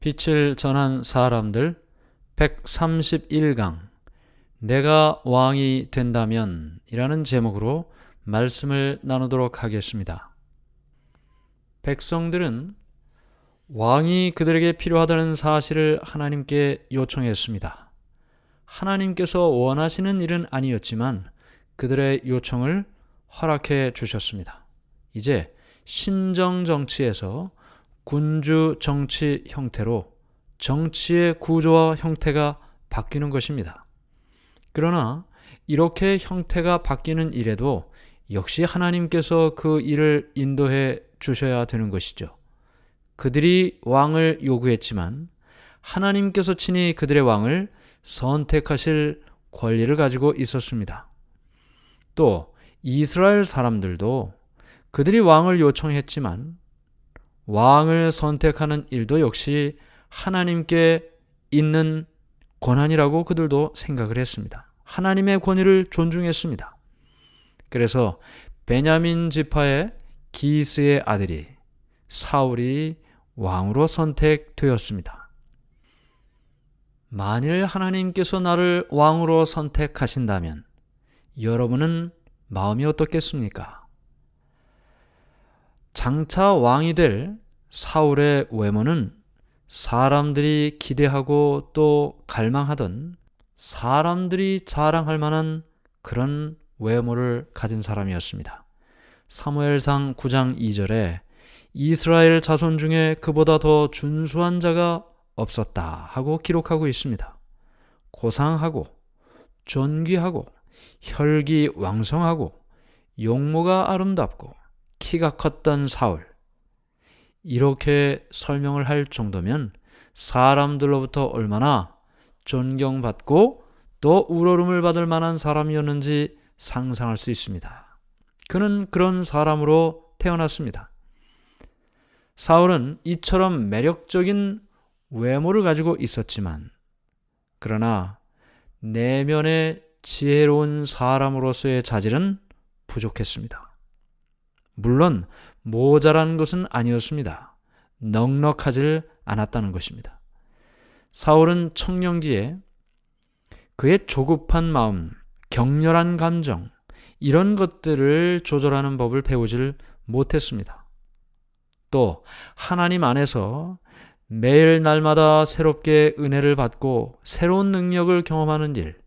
빛을 전한 사람들 131강 내가 왕이 된다면 이라는 제목으로 말씀을 나누도록 하겠습니다. 백성들은 왕이 그들에게 필요하다는 사실을 하나님께 요청했습니다. 하나님께서 원하시는 일은 아니었지만 그들의 요청을 허락해 주셨습니다. 이제 신정 정치에서 군주 정치 형태로 정치의 구조와 형태가 바뀌는 것입니다. 그러나 이렇게 형태가 바뀌는 일에도 역시 하나님께서 그 일을 인도해 주셔야 되는 것이죠. 그들이 왕을 요구했지만 하나님께서 친히 그들의 왕을 선택하실 권리를 가지고 있었습니다. 또 이스라엘 사람들도 그들이 왕을 요청했지만 왕을 선택하는 일도 역시 하나님께 있는 권한이라고 그들도 생각을 했습니다. 하나님의 권위를 존중했습니다. 그래서 베냐민 지파의 기스의 아들이 사울이 왕으로 선택되었습니다. 만일 하나님께서 나를 왕으로 선택하신다면 여러분은 마음이 어떻겠습니까? 장차 왕이 될 사울의 외모는 사람들이 기대하고 또 갈망하던 사람들이 자랑할 만한 그런 외모를 가진 사람이었습니다. 사무엘상 9장 2절에 이스라엘 자손 중에 그보다 더 준수한 자가 없었다 하고 기록하고 있습니다. 고상하고 존귀하고 혈기 왕성하고 용모가 아름답고 키가 컸던 사울. 이렇게 설명을 할 정도면 사람들로부터 얼마나 존경받고 또 우러름을 받을 만한 사람이었는지 상상할 수 있습니다. 그는 그런 사람으로 태어났습니다. 사울은 이처럼 매력적인 외모를 가지고 있었지만, 그러나 내면의 지혜로운 사람으로서의 자질은 부족했습니다. 물론 모자란 것은 아니었습니다. 넉넉하질 않았다는 것입니다. 사울은 청년기에 그의 조급한 마음, 격렬한 감정, 이런 것들을 조절하는 법을 배우질 못했습니다. 또 하나님 안에서 매일 날마다 새롭게 은혜를 받고 새로운 능력을 경험하는 일,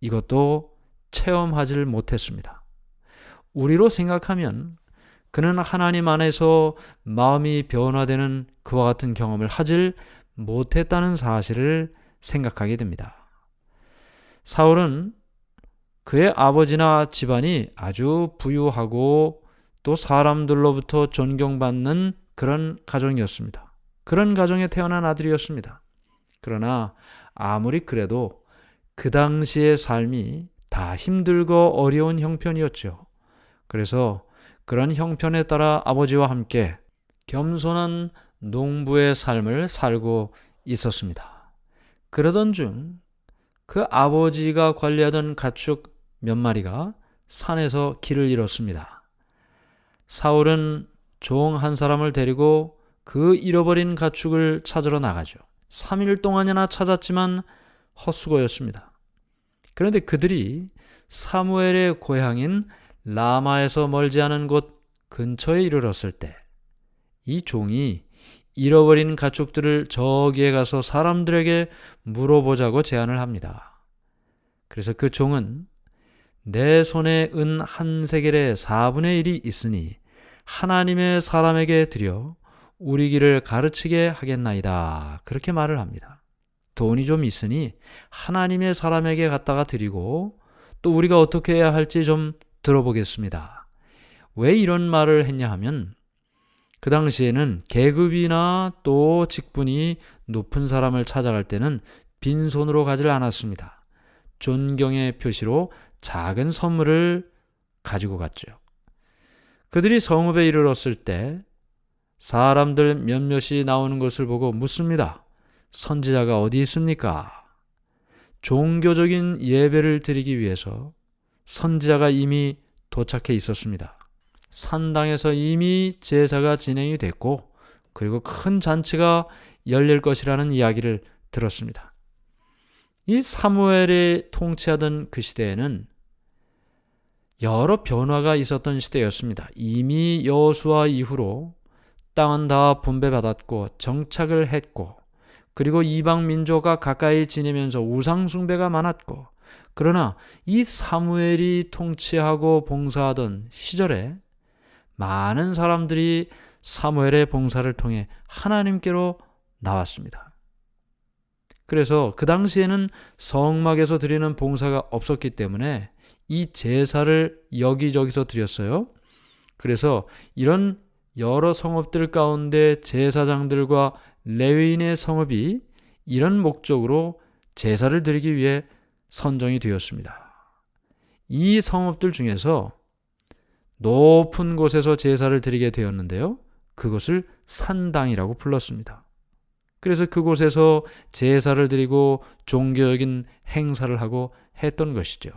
이것도 체험하지를 못했습니다. 우리로 생각하면 그는 하나님 안에서 마음이 변화되는 그와 같은 경험을 하질 못했다는 사실을 생각하게 됩니다. 사울은 그의 아버지나 집안이 아주 부유하고 또 사람들로부터 존경받는 그런 가정이었습니다. 그런 가정에 태어난 아들이었습니다. 그러나 아무리 그래도 그 당시의 삶이 다 힘들고 어려운 형편이었죠. 그래서 그런 형편에 따라 아버지와 함께 겸손한 농부의 삶을 살고 있었습니다. 그러던 중 그 아버지가 관리하던 가축 몇 마리가 산에서 길을 잃었습니다. 사울은 종 한 사람을 데리고 그 잃어버린 가축을 찾으러 나가죠. 3일 동안이나 찾았지만 헛수고였습니다. 그런데 그들이 사무엘의 고향인 라마에서 멀지 않은 곳 근처에 이르렀을 때 이 종이 잃어버린 가축들을 저기에 가서 사람들에게 물어보자고 제안을 합니다. 그래서 그 종은 내 손에 은 한 세겔의 4분의 1이 있으니 하나님의 사람에게 드려 우리 길을 가르치게 하겠나이다. 그렇게 말을 합니다. 돈이 좀 있으니 하나님의 사람에게 갖다가 드리고 또 우리가 어떻게 해야 할지 좀 들어보겠습니다. 왜 이런 말을 했냐 하면 그 당시에는 계급이나 또 직분이 높은 사람을 찾아갈 때는 빈손으로 가지를 않았습니다. 존경의 표시로 작은 선물을 가지고 갔죠. 그들이 성읍에 이르렀을 때 사람들 몇몇이 나오는 것을 보고 묻습니다. 선지자가 어디 있습니까? 종교적인 예배를 드리기 위해서 선지자가 이미 도착해 있었습니다. 산당에서 이미 제사가 진행이 됐고 그리고 큰 잔치가 열릴 것이라는 이야기를 들었습니다. 이 사무엘이 통치하던 그 시대에는 여러 변화가 있었던 시대였습니다. 이미 여수와 이후로 땅은 다 분배받았고 정착을 했고 그리고 이방 민족과 가까이 지내면서 우상 숭배가 많았고 그러나 이 사무엘이 통치하고 봉사하던 시절에 많은 사람들이 사무엘의 봉사를 통해 하나님께로 나왔습니다. 그래서 그 당시에는 성막에서 드리는 봉사가 없었기 때문에 이 제사를 여기저기서 드렸어요. 그래서 이런 여러 성읍들 가운데 제사장들과 레위인의 성읍이 이런 목적으로 제사를 드리기 위해 선정이 되었습니다. 이 성읍들 중에서 높은 곳에서 제사를 드리게 되었는데요. 그것을 산당이라고 불렀습니다. 그래서 그곳에서 제사를 드리고 종교적인 행사를 하고 했던 것이죠.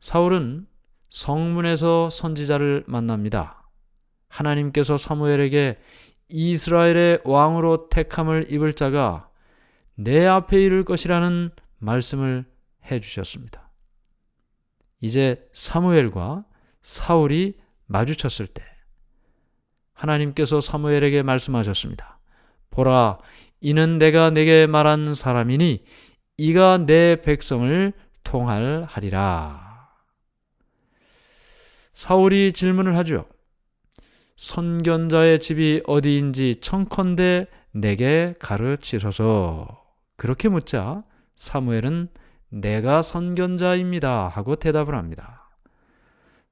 사울은 성문에서 선지자를 만납니다. 하나님께서 사무엘에게 이스라엘의 왕으로 택함을 입을 자가 내 앞에 이를 것이라는 말씀을 해 주셨습니다. 이제 사무엘과 사울이 마주쳤을 때 하나님께서 사무엘에게 말씀하셨습니다. 보라, 이는 내가 내게 말한 사람이니 이가 내 백성을 통할하리라. 사울이 질문을 하죠. 선견자의 집이 어디인지 청컨대 내게 가르치소서. 그렇게 묻자 사무엘은 내가 선견자입니다 하고 대답을 합니다.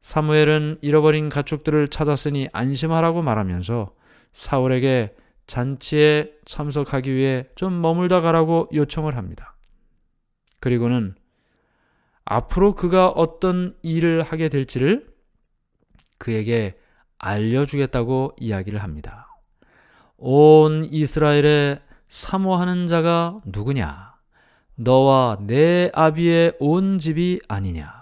사무엘은 잃어버린 가축들을 찾았으니 안심하라고 말하면서 사울에게 잔치에 참석하기 위해 좀 머물다 가라고 요청을 합니다. 그리고는 앞으로 그가 어떤 일을 하게 될지를 그에게 알려주겠다고 이야기를 합니다. 온 이스라엘에 사모하는 자가 누구냐? 너와 내 아비의 온 집이 아니냐?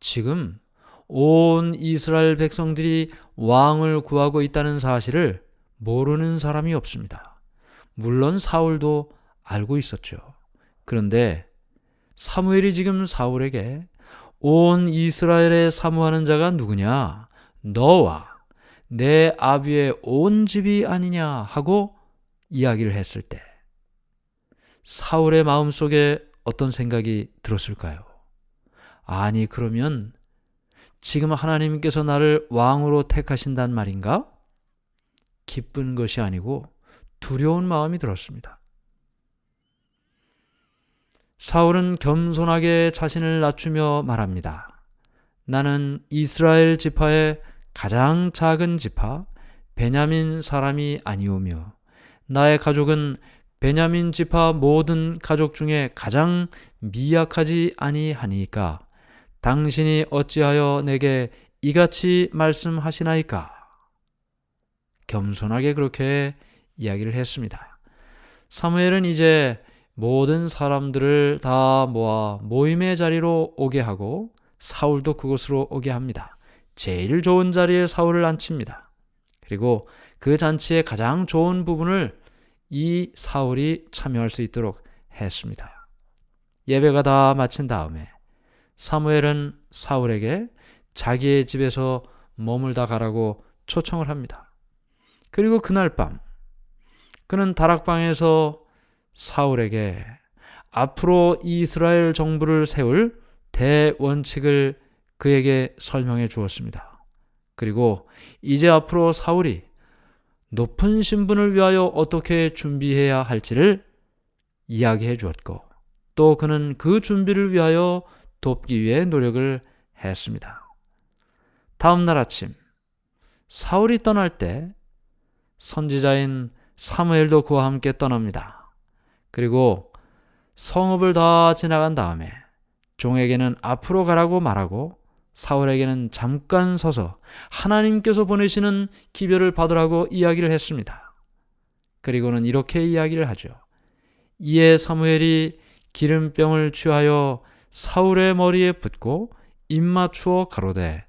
지금 온 이스라엘 백성들이 왕을 구하고 있다는 사실을 모르는 사람이 없습니다. 물론 사울도 알고 있었죠. 그런데 사무엘이 지금 사울에게 온 이스라엘에 사모하는 자가 누구냐? 너와 내 아비의 온 집이 아니냐 하고 이야기를 했을 때 사울의 마음속에 어떤 생각이 들었을까요? 아니 그러면 지금 하나님께서 나를 왕으로 택하신단 말인가? 기쁜 것이 아니고 두려운 마음이 들었습니다. 사울은 겸손하게 자신을 낮추며 말합니다. 나는 이스라엘 지파의 가장 작은 지파 베냐민 사람이 아니오며 나의 가족은 베냐민 지파 모든 가족 중에 가장 미약하지 아니하니까 당신이 어찌하여 내게 이같이 말씀하시나이까? 겸손하게 그렇게 이야기를 했습니다. 사무엘은 이제 모든 사람들을 다 모아 모임의 자리로 오게 하고 사울도 그곳으로 오게 합니다. 제일 좋은 자리에 사울을 앉힙니다. 그리고 그 잔치의 가장 좋은 부분을 이 사울이 참여할 수 있도록 했습니다. 예배가 다 마친 다음에 사무엘은 사울에게 자기의 집에서 머물다 가라고 초청을 합니다. 그리고 그날 밤 그는 다락방에서 사울에게 앞으로 이스라엘 정부를 세울 대원칙을 그에게 설명해 주었습니다. 그리고 이제 앞으로 사울이 높은 신분을 위하여 어떻게 준비해야 할지를 이야기해 주었고 또 그는 그 준비를 위하여 돕기 위해 노력을 했습니다. 다음 날 아침 사울이 떠날 때 선지자인 사무엘도 그와 함께 떠납니다. 그리고 성읍을 다 지나간 다음에 종에게는 앞으로 가라고 말하고 사울에게는 잠깐 서서 하나님께서 보내시는 기별을 받으라고 이야기를 했습니다. 그리고는 이렇게 이야기를 하죠. 이에 사무엘이 기름병을 취하여 사울의 머리에 붓고 입맞추어 가로되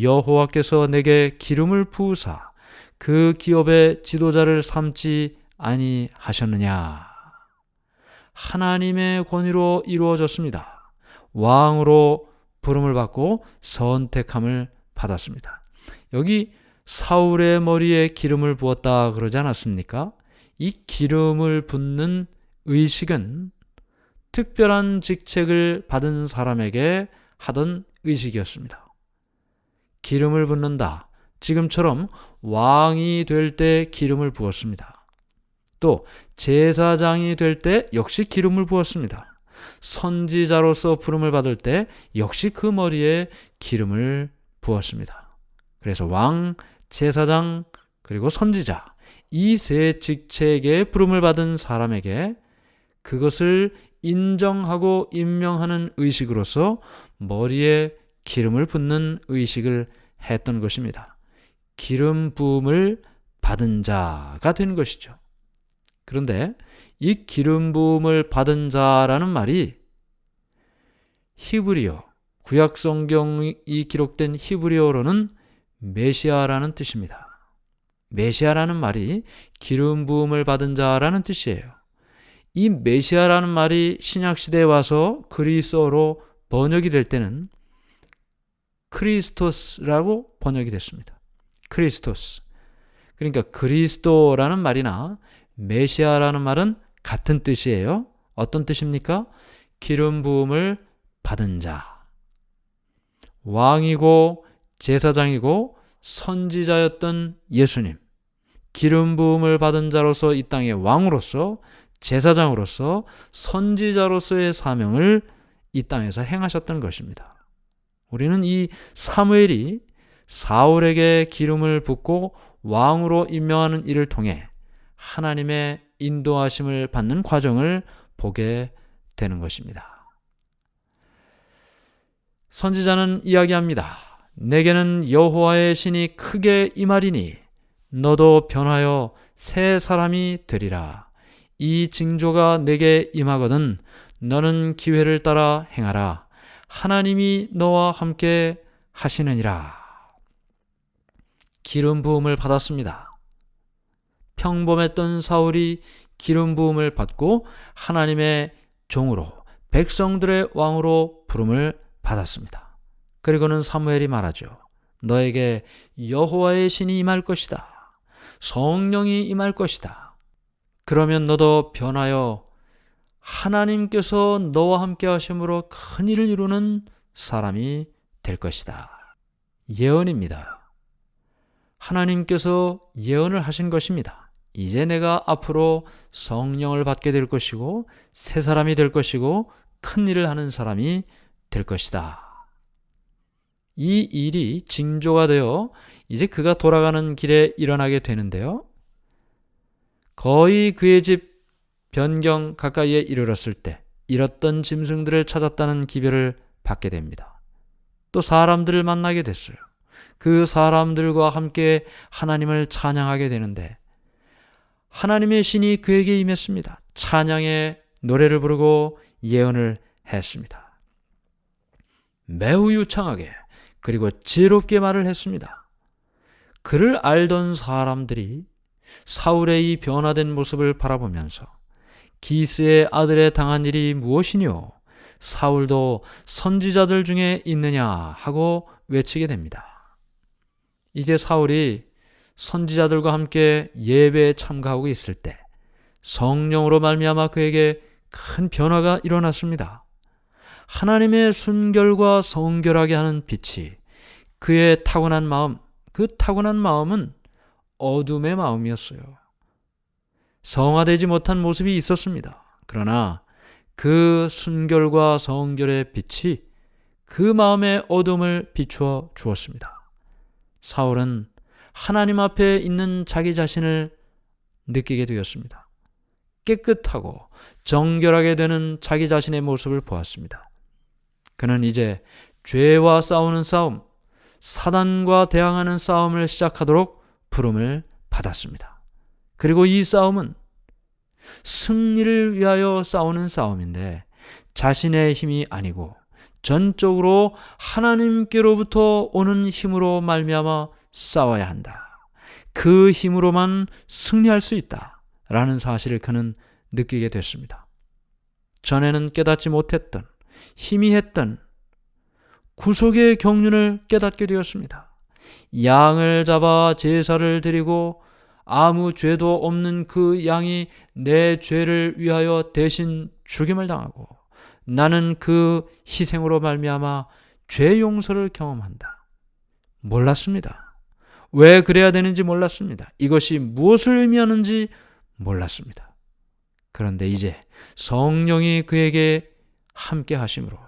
여호와께서 내게 기름을 부으사 그 기업의 지도자를 삼지 아니하셨느냐? 하나님의 권위로 이루어졌습니다. 왕으로 부름을 받고 선택함을 받았습니다. 여기 사울의 머리에 기름을 부었다 그러지 않았습니까? 이 기름을 붓는 의식은 특별한 직책을 받은 사람에게 하던 의식이었습니다. 기름을 붓는다. 지금처럼 왕이 될 때 기름을 부었습니다. 또 제사장이 될 때 역시 기름을 부었습니다. 선지자로서 부름을 받을 때 역시 그 머리에 기름을 부었습니다. 그래서 왕, 제사장, 그리고 선지자 이 세 직책에 부름을 받은 사람에게 그것을 인정하고 임명하는 의식으로서 머리에 기름을 붓는 의식을 했던 것입니다. 기름 부음을 받은 자가 된 것이죠. 그런데 이 기름 부음을 받은 자라는 말이 히브리어 구약 성경이 기록된 히브리어로는 메시아라는 뜻입니다. 메시아라는 말이 기름 부음을 받은 자라는 뜻이에요. 이 메시아라는 말이 신약 시대에 와서 그리스어로 번역이 될 때는 크리스토스라고 번역이 됐습니다. 크리스토스. 그러니까 그리스도라는 말이나 메시아라는 말은 같은 뜻이에요. 어떤 뜻입니까? 기름 부음을 받은 자. 왕이고 제사장이고 선지자였던 예수님. 기름 부음을 받은 자로서 이 땅의 왕으로서 제사장으로서 선지자로서의 사명을 이 땅에서 행하셨던 것입니다. 우리는 이 사무엘이 사울에게 기름을 붓고 왕으로 임명하는 일을 통해 하나님의 인도하심을 받는 과정을 보게 되는 것입니다. 선지자는 이야기합니다. 내게는 여호와의 신이 크게 임하리니 너도 변하여 새 사람이 되리라. 이 징조가 내게 임하거든 너는 기회를 따라 행하라. 하나님이 너와 함께 하시느니라. 기름 부음을 받았습니다. 평범했던 사울이 기름 부음을 받고 하나님의 종으로 백성들의 왕으로 부름을 받았습니다. 그리고는 사무엘이 말하죠. 너에게 여호와의 신이 임할 것이다. 성령이 임할 것이다. 그러면 너도 변하여 하나님께서 너와 함께 하심으로 큰 일을 이루는 사람이 될 것이다. 예언입니다. 하나님께서 예언을 하신 것입니다. 이제 내가 앞으로 성령을 받게 될 것이고 새 사람이 될 것이고 큰 일을 하는 사람이 될 것이다. 이 일이 징조가 되어 이제 그가 돌아가는 길에 일어나게 되는데요. 거의 그의 집 변경 가까이에 이르렀을 때 잃었던 짐승들을 찾았다는 기별을 받게 됩니다. 또 사람들을 만나게 됐어요. 그 사람들과 함께 하나님을 찬양하게 되는데 하나님의 신이 그에게 임했습니다. 찬양의 노래를 부르고 예언을 했습니다. 매우 유창하게 그리고 지혜롭게 말을 했습니다. 그를 알던 사람들이 사울의 이 변화된 모습을 바라보면서 기스의 아들의 당한 일이 무엇이뇨? 사울도 선지자들 중에 있느냐 하고 외치게 됩니다. 이제 사울이 선지자들과 함께 예배에 참가하고 있을 때 성령으로 말미암아 그에게 큰 변화가 일어났습니다. 하나님의 순결과 성결하게 하는 빛이 그의 타고난 마음, 그 타고난 마음은 어둠의 마음이었어요. 성화되지 못한 모습이 있었습니다. 그러나 그 순결과 성결의 빛이 그 마음의 어둠을 비추어 주었습니다. 사울은 하나님 앞에 있는 자기 자신을 느끼게 되었습니다. 깨끗하고 정결하게 되는 자기 자신의 모습을 보았습니다. 그는 이제 죄와 싸우는 싸움, 사단과 대항하는 싸움을 시작하도록 부름을 받았습니다. 그리고 이 싸움은 승리를 위하여 싸우는 싸움인데 자신의 힘이 아니고 전적으로 하나님께로부터 오는 힘으로 말미암아 싸워야 한다. 그 힘으로만 승리할 수 있다. 라는 사실을 그는 느끼게 됐습니다. 전에는 깨닫지 못했던, 희미했던 구속의 경륜을 깨닫게 되었습니다. 양을 잡아 제사를 드리고 아무 죄도 없는 그 양이 내 죄를 위하여 대신 죽임을 당하고 나는 그 희생으로 말미암아 죄 용서를 경험한다. 몰랐습니다. 왜 그래야 되는지 몰랐습니다. 이것이 무엇을 의미하는지 몰랐습니다. 그런데 이제 성령이 그에게 함께 하심으로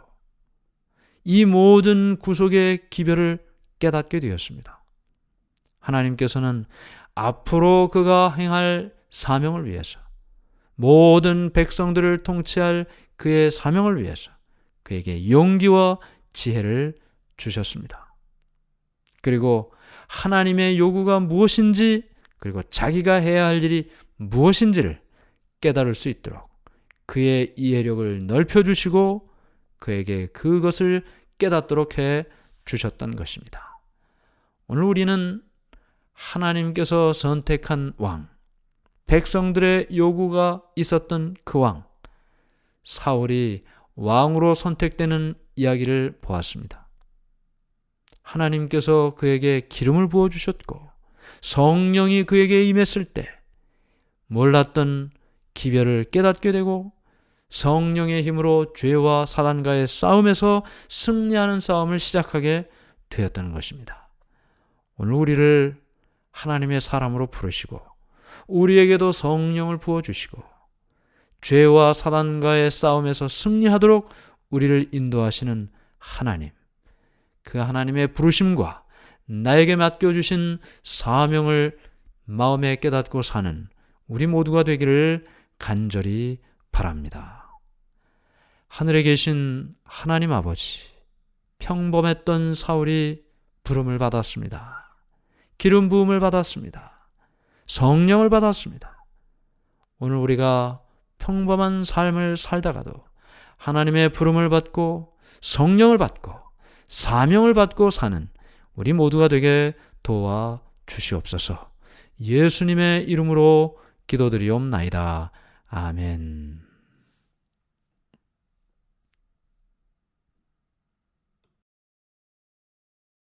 이 모든 구속의 기별을 깨닫게 되었습니다. 하나님께서는 앞으로 그가 행할 사명을 위해서 모든 백성들을 통치할 그의 사명을 위해서 그에게 용기와 지혜를 주셨습니다. 그리고 하나님의 요구가 무엇인지 그리고 자기가 해야 할 일이 무엇인지를 깨달을 수 있도록 그의 이해력을 넓혀 주시고 그에게 그것을 깨닫도록 해 주셨던 것입니다. 오늘 우리는 하나님께서 선택한 왕, 백성들의 요구가 있었던 그 왕, 사울이 왕으로 선택되는 이야기를 보았습니다. 하나님께서 그에게 기름을 부어 주셨고 성령이 그에게 임했을 때 몰랐던 기별을 깨닫게 되고 성령의 힘으로 죄와 사단과의 싸움에서 승리하는 싸움을 시작하게 되었다는 것입니다. 오늘 우리를 하나님의 사람으로 부르시고 우리에게도 성령을 부어 주시고 죄와 사단과의 싸움에서 승리하도록 우리를 인도하시는 하나님. 그 하나님의 부르심과 나에게 맡겨주신 사명을 마음에 깨닫고 사는 우리 모두가 되기를 간절히 바랍니다. 하늘에 계신 하나님 아버지, 평범했던 사울이 부름을 받았습니다. 기름 부음을 받았습니다. 성령을 받았습니다. 오늘 우리가 평범한 삶을 살다가도 하나님의 부름을 받고 성령을 받고 사명을 받고 사는 우리 모두가 되게 도와 주시옵소서. 예수님의 이름으로 기도드리옵나이다. 아멘.